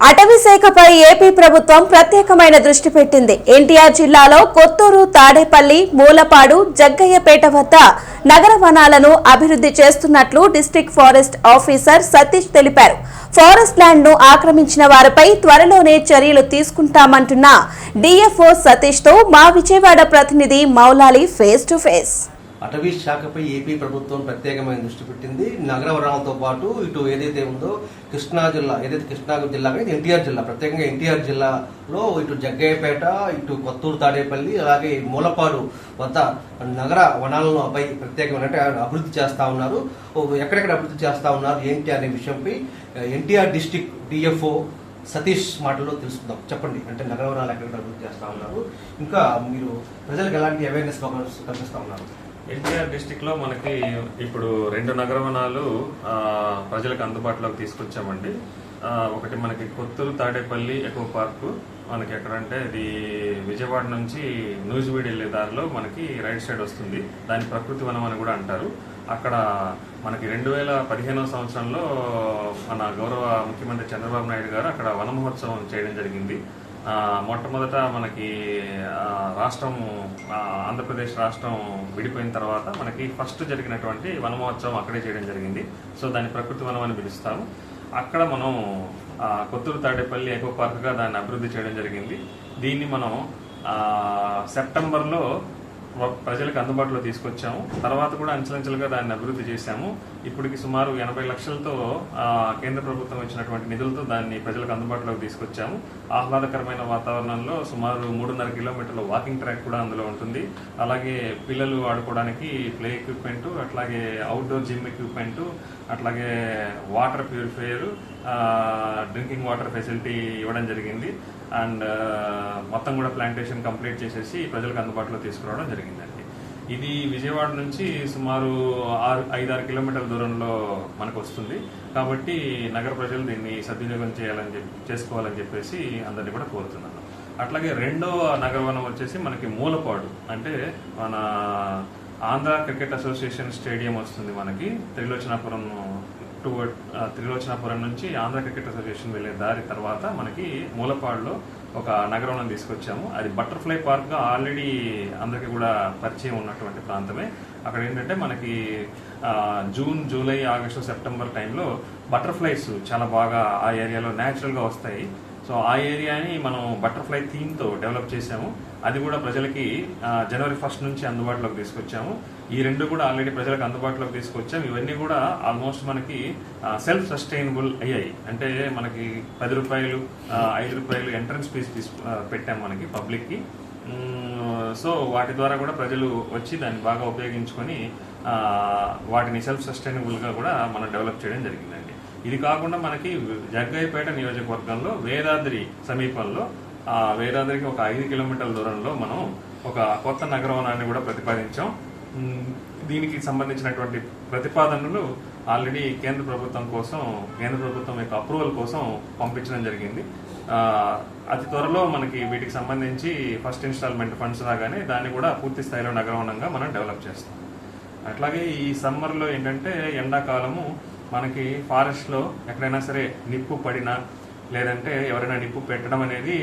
అటవీ శాఖపై ఏపీ ప్రభుత్వం ప్రత్యేకమైన దృష్టి పెట్టింది. ఎన్టీఆర్ జిల్లాలో కొత్తూరు తాడేపల్లి మూలపాడు జగ్గయ్యపేట వద్ద నగర వనాలను అభివృద్ధి చేస్తున్నట్లు డిస్టిక్ ఫారెస్ట్ ఆఫీసర్ సతీష్ తెలిపారు. ఫారెస్ట్ ల్యాండ్ను ఆక్రమించిన వారిపై త్వరలోనే చర్యలు తీసుకుంటామంటున్న డిఎఫ్ఓ సతీష్తో మా విజయవాడ ప్రతినిధి మౌలాలి ఫేస్ టు ఫేస్. అటవీ శాఖపై ఏపీ ప్రభుత్వం ప్రత్యేకమైన దృష్టి పెట్టింది. నగర వనాలతో పాటు ఇటు ఏదైతే ఉందో కృష్ణా జిల్లా ఏదైతే కృష్ణా జిల్లా కానీ ఎన్టీఆర్ జిల్లా ప్రత్యేకంగా ఎన్టీఆర్ జిల్లాలో ఇటు జగ్గయ్యపేట ఇటు కొత్తూరు తాడేపల్లి అలాగే మూలపాడు వద్ద నగర వనాలను పై ప్రత్యేకమైన అభివృద్ధి చేస్తా ఉన్నారు. ఎక్కడెక్కడ అభివృద్ధి చేస్తా ఉన్నారు ఏంటి అనే విషయంపై ఎన్టీఆర్ డిస్టిక్ డిఎఫ్ఓ సతీష్ మాటల్లో తెలుసుకుందాం. చెప్పండి అంటే నగర వనాలు ఎక్కడెక్కడ అభివృద్ధి చేస్తా ఉన్నారు. ఇంకా మీరు ప్రజలకు ఎలాంటి అవేర్నెస్ కల్పిస్తా ఉన్నారు? ఎన్టీఆర్ డిస్టిక్లో మనకి ఇప్పుడు రెండు నగర వనాలు ప్రజలకు అందుబాటులోకి తీసుకొచ్చామండి. ఒకటి మనకి కొత్తూరు తాడేపల్లి ఎకో పార్కు. మనకి ఎక్కడంటే ఇది విజయవాడ నుంచి నూజివీడు వెళ్ళే దారిలో మనకి రైట్ సైడ్ వస్తుంది. దాని ప్రకృతి వనం అని కూడా అంటారు. అక్కడ మనకి రెండు వేల పదిహేనవ సంవత్సరంలో మన గౌరవ ముఖ్యమంత్రి చంద్రబాబు నాయుడు గారు అక్కడ వన మహోత్సవం చేయడం జరిగింది. మొట్టమొదట మనకి రాష్ట్రం ఆంధ్రప్రదేశ్ రాష్ట్రం విడిపోయిన తర్వాత మనకి ఫస్ట్ జరిగినటువంటి వన మహోత్సవం అక్కడే చేయడం జరిగింది. సో దాన్ని ప్రకృతి వనం అని పిలుస్తాము అక్కడ మనం కొత్తూరు తాడేపల్లి ఎకో పార్క్గా దాన్ని అభివృద్ధి చేయడం జరిగింది. దీన్ని మనం సెప్టెంబర్లో ప్రజలకు అందుబాటులో తీసుకొచ్చాము. తర్వాత కూడా అంచెలంచెలుగా దాన్ని అభివృద్ధి చేశాము. ఇప్పటికి సుమారు ఎనభై లక్షలతో కేంద్ర ప్రభుత్వం ఇచ్చినటువంటి నిధులతో దాన్ని ప్రజలకు అందుబాటులోకి తీసుకొచ్చాము. ఆహ్లాదకరమైన వాతావరణంలో సుమారు మూడున్నర కిలోమీటర్ల వాకింగ్ ట్రాక్ కూడా అందులో ఉంటుంది. అలాగే పిల్లలు ఆడుకోవడానికి ప్లే ఎక్విప్మెంట్ అట్లాగే అవుట్డోర్ జిమ్ ఎక్విప్మెంట్ అట్లాగే water purifier drinking water facility ఇవ్వడం జరిగింది. అండ్ మొత్తం కూడా ప్లాంటేషన్ కంప్లీట్ చేసేసి ప్రజలకు అందుబాటులో తీసుకురావడం జరిగిందండి. ఇది విజయవాడ నుంచి సుమారు ఆరు ఐదారు కిలోమీటర్ల దూరంలో మనకు వస్తుంది. కాబట్టి నగర ప్రజలు దీన్ని సద్వినియోగం చేయాలని చెప్పి చేసుకోవాలని చెప్పేసి అందరినీ కూడా కోరుతున్నాను. అట్లాగే రెండో నగరవనం వచ్చేసి మనకి మూలపాడు. అంటే మన ఆంధ్ర క్రికెట్ అసోసియేషన్ స్టేడియం వస్తుంది మనకి. త్రిలోచనాపురం టు త్రిలోచనాపురం నుంచి ఆంధ్ర క్రికెట్ అసోసియేషన్ వెళ్ళే దారి తర్వాత మనకి మూలపాడులో ఒక నగరం తీసుకొచ్చాము. అది బటర్ఫ్లై పార్క్గా ఆల్రెడీ అందరికీ కూడా పరిచయం ఉన్నటువంటి ప్రాంతమే. అక్కడ ఏంటంటే మనకి జూన్ జూలై ఆగస్టు సెప్టెంబర్ టైంలో బటర్ఫ్లైస్ చాలా బాగా ఆ ఏరియాలో న్యాచురల్గా వస్తాయి. సో ఆ ఏరియాని మనం బటర్ఫ్లై థీమ్తో డెవలప్ చేసాము అది కూడా ప్రజలకి జనవరి ఫస్ట్ నుంచి అందుబాటులోకి తీసుకొచ్చాము. ఈ రెండు కూడా ఆల్రెడీ ప్రజలకు అందుబాటులోకి తీసుకొచ్చాము ఇవన్నీ కూడా ఆల్మోస్ట్ మనకి సెల్ఫ్ సస్టైనబుల్ అయ్యాయి అంటే మనకి పది రూపాయలు ఐదు రూపాయలు ఎంట్రన్స్ ఫీజు తీసు పెట్టాము పెట్టాం మనకి పబ్లిక్కి. సో వాటి ద్వారా కూడా ప్రజలు వచ్చి దాన్ని బాగా ఉపయోగించుకొని వాటిని సెల్ఫ్ సస్టైనబుల్గా కూడా మనం డెవలప్ చేయడం జరిగిందండి. ఇది కాకుండా మనకి జగ్గయ్యపేట నియోజకవర్గంలో వేదాద్రి సమీపంలో వేదాద్రికి ఒక ఐదు కిలోమీటర్ల దూరంలో మనం ఒక కొత్త నగరవనాన్ని కూడా ప్రతిపాదించాం. దీనికి సంబంధించినటువంటి ప్రతిపాదనలు ఆల్రెడీ కేంద్ర ప్రభుత్వం కోసం కేంద్ర ప్రభుత్వం యొక్క అప్రూవల్ కోసం పంపించడం జరిగింది. అతి త్వరలో మనకి వీటికి సంబంధించి ఫస్ట్ ఇన్స్టాల్మెంట్ ఫండ్స్ రాగానే దాన్ని కూడా పూర్తి స్థాయిలో నగరవనంగా మనం డెవలప్ చేస్తాం. అట్లాగే ఈ సమ్మర్లో ఏంటంటే ఎండాకాలము మనకి ఫారెస్ట్లో ఎక్కడైనా సరే నిప్పు పడినా లేదంటే ఎవరైనా నిప్పు పెట్టడం అనేది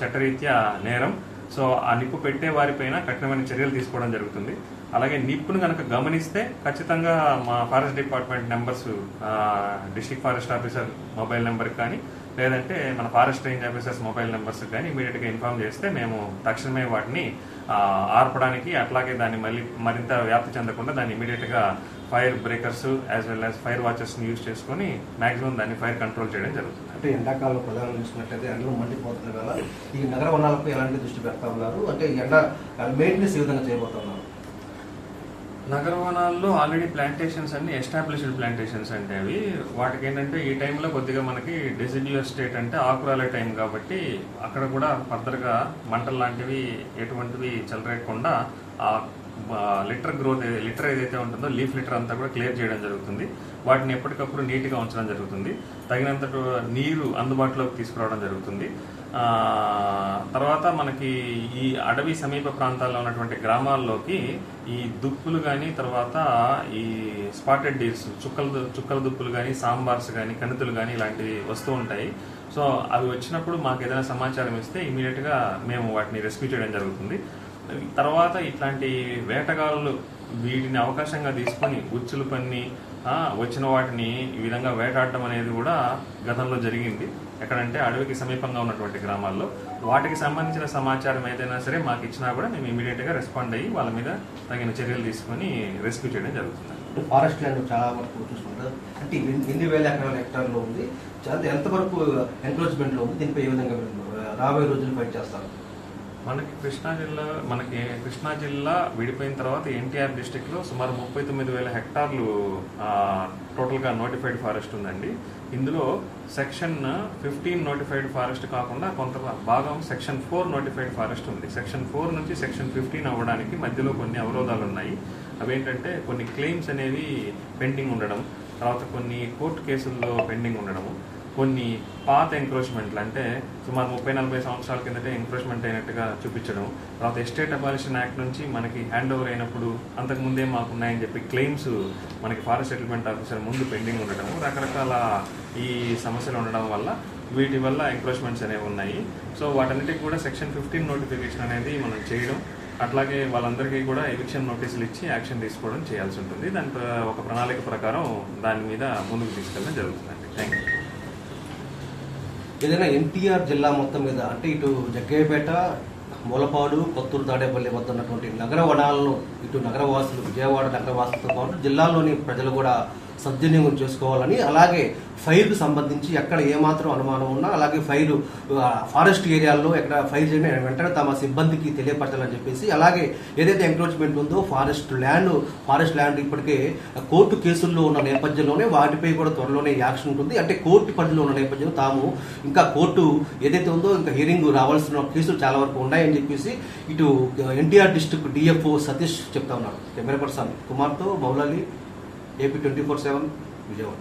చట్టరీత్యా నేరం. సో ఆ నిప్పు పెట్టే వారిపైన కఠినమైన చర్యలు తీసుకోవడం జరుగుతుంది. అలాగే నిప్పును కనుక గమనిస్తే ఖచ్చితంగా మా forest department numbers district forest officer mobile number కానీ లేదంటే మన forest range officers mobile numbers కానీ ఇమీడియట్గా ఇన్ఫార్మ్ చేస్తే మేము తక్షణమే వాటిని ఆర్పడానికి అట్లాగే దాన్ని మళ్ళీ మరింత వ్యాప్తి చెందకుండా దాన్ని ఇమీడియట్గా fire breakers as well as fire వాచెస్ని use చేసుకొని మాక్సిమం దాన్ని ఫైర్ కంట్రోల్ చేయడం జరుగుతుంది. అంటే ఎండాకాలంలో ప్రధానంగా చూసినట్లయితే ఎండలు మండిపోతుంది కదా ఈ నగర వనాలపై ఎలాంటి దృష్టి పెడతా ఉన్నారు? అంటే ఎండ మెయింటెనెన్స్ ఏ విధంగా చేయబోతున్నారు నగర వనాల్లో ఆల్రెడీ ప్లాంటేషన్స్ అన్ని ఎస్టాబ్లిష్డ్ ప్లాంటేషన్స్ అంటే అవి. వాటికి ఏంటంటే ఈ టైంలో కొద్దిగా మనకి డెసిడ్యూస్ స్టేట్ అంటే ఆకురాలే టైం కాబట్టి అక్కడ కూడా ఫర్దర్గా మంటలు లాంటివి ఎటువంటివి చెలరేయకుండా ఆ లిటర్ గ్రోత్ లిటర్ ఏదైతే ఉంటుందో లీఫ్ లిటర్ అంతా కూడా క్లియర్ చేయడం జరుగుతుంది. వాటిని ఎప్పటికప్పుడు నీట్గా ఉంచడం జరుగుతుంది. తగినంత నీరు అందుబాటులోకి తీసుకురావడం జరుగుతుంది. తర్వాత మనకి ఈ అడవి సమీప ప్రాంతాల్లో ఉన్నటువంటి గ్రామాల్లోకి ఈ దుప్పులు కానీ తర్వాత ఈ స్పాటెడ్ డీల్స్ చుక్కల చుక్కల దుప్పులు కానీ సాంబార్స్ కానీ కణితులు కానీ ఇలాంటివి వస్తూ ఉంటాయి. సో అవి వచ్చినప్పుడు మాకు ఏదైనా సమాచారం ఇస్తే ఇమీడియట్గా మేము వాటిని రెస్క్యూ చేయడం జరుగుతుంది. తర్వాత ఇట్లాంటి వేటగాళ్ళు వీటిని అవకాశంగా తీసుకొని ఉచ్చులు పన్ని వచ్చిన వాటిని ఈ విధంగా వేటాడటం అనేది కూడా గతంలో జరిగింది. ఎక్కడంటే అడవికి సమీపంగా ఉన్నటువంటి గ్రామాల్లో. వాటికి సంబంధించిన సమాచారం ఏదైనా సరే మాకు ఇచ్చినా కూడా మేము ఇమీడియట్గా రెస్పాండ్ అయ్యి వాళ్ళ మీద తగిన చర్యలు తీసుకొని రెస్క్యూ చేయడం జరుగుతుంది. ఫారెస్ట్ ల్యాండ్ చాలా వరకు చూసుకుంటారు అంటే ఎన్ని- వేల ఎకరాల హెక్టార్లో ఉంది? చాలా ఎంతవరకు ఎన్క్రోచ్మెంట్లో ఉంది? దీనిపై ఏ విధంగా రాబోయే రోజులు ఫైట్ చేస్తారు? మనకి కృష్ణా జిల్లా మనకి కృష్ణా జిల్లా విడిపోయిన తర్వాత ఎన్టీఆర్ డిస్టిక్లో సుమారు ముప్పై తొమ్మిది వేల హెక్టార్లు టోటల్గా టోటల్గా నోటిఫైడ్ ఫారెస్ట్ ఉందండి. ఇందులో సెక్షన్ ఫిఫ్టీన్ నోటిఫైడ్ ఫారెస్ట్ కాకుండా కొంత భాగం సెక్షన్ ఫోర్ నోటిఫైడ్ ఫారెస్ట్ ఉంది. సెక్షన్ ఫోర్ నుంచి సెక్షన్ ఫిఫ్టీన్ అవ్వడానికి మధ్యలో కొన్ని అవరోధాలు ఉన్నాయి. అవేంటంటే కొన్ని క్లెయిమ్స్ అనేవి పెండింగ్ ఉండడం తర్వాత కొన్ని కోర్టు కేసుల్లో పెండింగ్ ఉండడము. కొన్ని పాత ఎంక్రోచ్మెంట్లు అంటే సుమారు ముప్పై నలభై సంవత్సరాల కిందటే ఎంక్రోచ్మెంట్ అయినట్టుగా చూపించడం. తర్వాత ఎస్టేట్ అబాలిషన్ యాక్ట్ నుంచి మనకి హ్యాండ్ ఓవర్ అయినప్పుడు అంతకు ముందే మాకు ఉన్నాయని చెప్పి క్లెయిమ్స్ మనకి ఫారెస్ట్ సెటిల్మెంట్ ఆఫీసర్ ముందు పెండింగ్ ఉండడం రకరకాల ఈ సమస్యలు ఉండడం వల్ల వీటి వల్ల ఎంక్రోచ్మెంట్స్ అనేవి ఉన్నాయి. సో వాటన్నిటికి కూడా సెక్షన్ ఫిఫ్టీన్ నోటిఫికేషన్ అనేది మనం చేయడం. అట్లాగే వాళ్ళందరికీ కూడా ఎవిక్షన్ నోటీసులు ఇచ్చి యాక్షన్ తీసుకోవడం చేయాల్సి ఉంటుంది. దాని ఒక ప్రణాళిక ప్రకారం దాని మీద ముందుకు తీసుకెళ్ళడం జరుగుతుందండి. థ్యాంక్ యూ ఏదైనా ఎన్టీఆర్ జిల్లా మొత్తం మీద అంటే ఇటు జగ్గయ్యపేట మూలపాడు కొత్తూరు తాడేపల్లి వద్ద ఉన్నటువంటి నగర వనాలను ఇటు నగరవాసులు విజయవాడ నగరవాసులతో పాటు జిల్లాలోని ప్రజలు కూడా సద్వినియోగం చేసుకోవాలని అలాగే ఫైర్కు సంబంధించి ఎక్కడ ఏమాత్రం అనుమానం ఉన్నా అలాగే ఫైర్ ఫారెస్ట్ ఏరియాల్లో ఎక్కడ ఫైర్ చేయడం వెంటనే తమ సిబ్బందికి తెలియపరచాలని చెప్పేసి అలాగే ఏదైతే ఎంక్రోచ్మెంట్ ఉందో ఫారెస్ట్ ల్యాండ్ ఫారెస్ట్ ల్యాండ్ ఇప్పటికే కోర్టు కేసుల్లో ఉన్న నేపథ్యంలోనే వాటిపై కూడా త్వరలోనే యాక్షన్ ఉంటుంది. అంటే కోర్టు పరిధిలో ఉన్న నేపథ్యంలో తాము ఇంకా కోర్టు ఏదైతే ఉందో ఇంకా హియరింగ్ రావాల్సిన కేసులు చాలా వరకు ఉన్నాయని చెప్పేసి ఇటు ఎన్టీఆర్ డిస్టిక్ డిఎఫ్ఓ సతీష్ చెప్తా ఉన్నారు. కెమెరా పర్సన్ కుమార్తో Moulali AP twenty four seven Vijayawada.